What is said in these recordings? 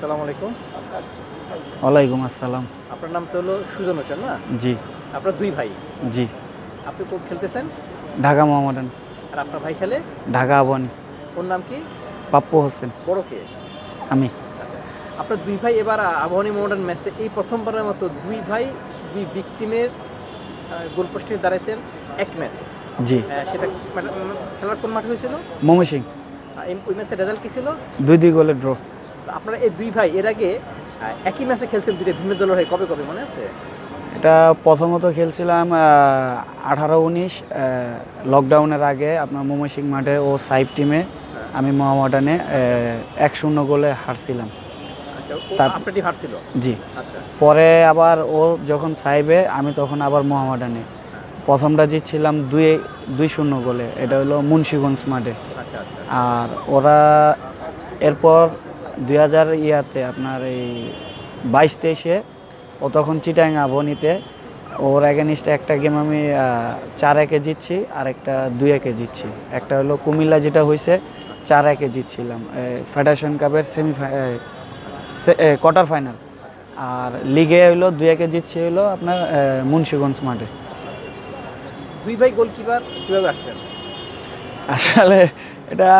আসসালামু আলাইকুম। ওয়ালাইকুম আসসালাম। আপনার নাম তো হলো সুজন হোসেন না? জি। আপনার দুই ভাই? জি। আপনি কোন খেলতেছেন? ঢাকা মোহামেডান। আর আপনার ভাই খেলে? ঢাকা আবানি ওর নাম কি? পাপ্পু হোসেন। বড় কে? আমি। আপনার দুই ভাই এবার আবাহনী মডার্ন ম্যাচে এই প্রথমবারের মতো দুই ভাই দুই ভিকটিমের গোলপোস্টে দাঁড়াইছেন এক ম্যাচে। জি। সেটা মানে, খেলার কোন মাঠে হয়েছিল? এই- ওই ম্যাচের রেজাল্ট কি ছিল? দুই দুই গোলের ড্র আপনারা এই দুই ভাই এর আগে একই ম্যাচে খেলছেন দুইটা ভিন্ন দলের হয়ে কবে কবে মনে আছে? এটা প্রথমত খেলছিলাম আঠারো উনিশ লকডাউনের আগে আপনার মমি সিং মাঠে ও সাইব টিমে আমি মোহামেডানে এক শূন্য গোলে হারছিলাম। আচ্ছা হারছিল? জি। আচ্ছা। পরে আবার ও যখন সাইবে আমি তখন আবার মোহামেডানে প্রথমটা জিতছিলাম দুই দুই শূন্য গোলে এটা হলো মুন্সিগঞ্জ মাঠে। আচ্ছা। আর ওরা এরপর দুই হাজার ইয়াতে আপনার এই বাইশ তেইশে ও তখন চিটাং আবনিতে ওর অ্যাগেনিস্টে একটা গেম আমি চার একে জিতছি আর একটা দুই একে জিতছি। একটা হলো কুমিল্লা যেটা হয়েছে চার একে জিতছিলাম ফেডারেশন কাপের সেমি কোয়ার্টার ফাইনাল আর লিগে হইল দুই একে জিতছি হইল আপনার মুন্সিগঞ্জ মাঠে। দুই ভাই গোলকিপার কীভাবে আসলেন? আসলে এটা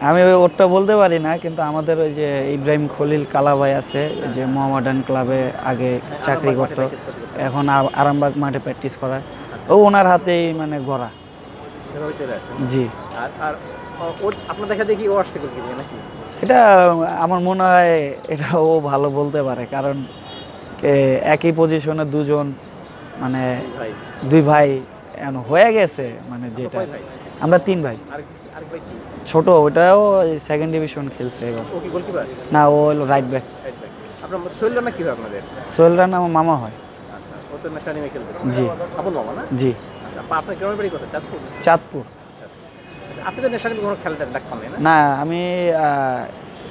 আমি ওরটা বলতে পারি না কিন্তু আমাদের ওই যে ইব্রাহিম খলিল কালাভাই আছে যে মোহামেডান ক্লাবে আগে চাকরি করতো। এখন আরামবাগ মাঠে প্র্যাকটিস করায়। ও ওনার হাতেই মানে গড়া। জি। আর ও- ওর আপনার দেখা দেখি ও আসছে নাকি? এটা আমার মনে হয় এটা ও ভালো বলতে পারে কারণ একই পজিশনে দুজন মানে দুই ভাই। হয়ে গেছে মানে যেটা। আমরা তিন ভাই। ছোট ওটাও সেকেন্ড ডিভিশন খেলছে এবার। না ও হলো রাইট ব্যাক রাইট ব্যাক আপনার শৈল না কি আপনাদের? সোহেল রানা আমার মামা হয়। আচ্ছা জি। মামা না? জি। আচ্ছা আপনার গ্রামের বাড়ি কোথায়? চাঁদপুর? চাঁদপুর। আচ্ছা, আপনি তো টিমে কোনো খেলাটা না? আমি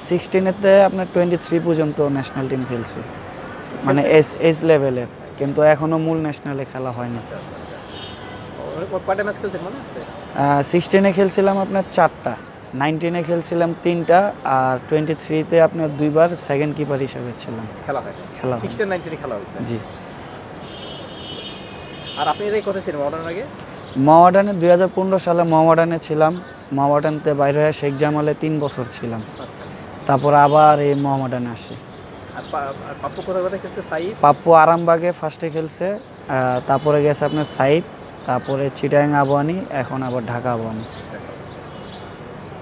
সিক্সটিনেতে আপনার টোয়েন্টি থ্রি পর্যন্ত ন্যাশনাল টিম খেলছি। মানে এজ এজ লেভেলের কিন্তু এখনও মূল ন্যাশনালে খেলা হয়নি। কয়টা ম্যাচ খেলছেন মনে আছে? সিক্সটিনে খেলছিলাম আপনার চারটা। নাইনটিনে খেলছিলাম তিনটা আর টোয়েন্টি থ্রিতে আপনার দুইবার সেকেন্ড কিপার হিসাবে ছিলাম। খেলা হয়। খেলা। সিক্সটিন নাইনটিনে খেলা হয়েছে। জি। আর আপনি এটাই কোথায় ছিলেন মডার্ন আগে? মাওয়াডানে দুই হাজার পনেরো সালে মাওয়াডানে ছিলাম। মাওয়াডানতে বাইরে হয়ে শেখ জামালে তিন বছর ছিলাম। আচ্ছা। তারপর আবার এই মোহামেডানে আসি। পাপ্পু আরামবাগে ফার্স্টে খেলছে তারপরে গেছে আপনার সাইড তারপরে চিটাং আবানি এখন আবার ঢাকা আবানি।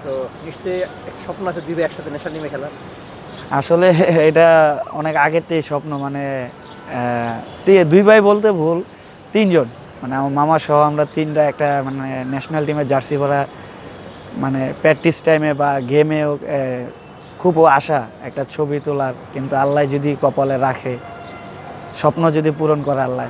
তো নিশ্চয়ই স্বপ্ন আছে দুই ভাই একসাথে ন্যাশনাল টিমে খেলার? আসলে এটা অনেক আগের থেকে স্বপ্ন মানে দুই ভাই বলতে ভুল তিনজন। মানে আমার মামা সহ আমরা তিনটা একটা মানে ন্যাশনাল টিমের জার্সি পরা মানে প্র্যাকটিস টাইমে বা গেমেও খুব আশা একটা ছবি তোলার। কিন্তু আল্লাহ যদি কপালে রাখে স্বপ্ন যদি পূরণ করে আল্লাহ।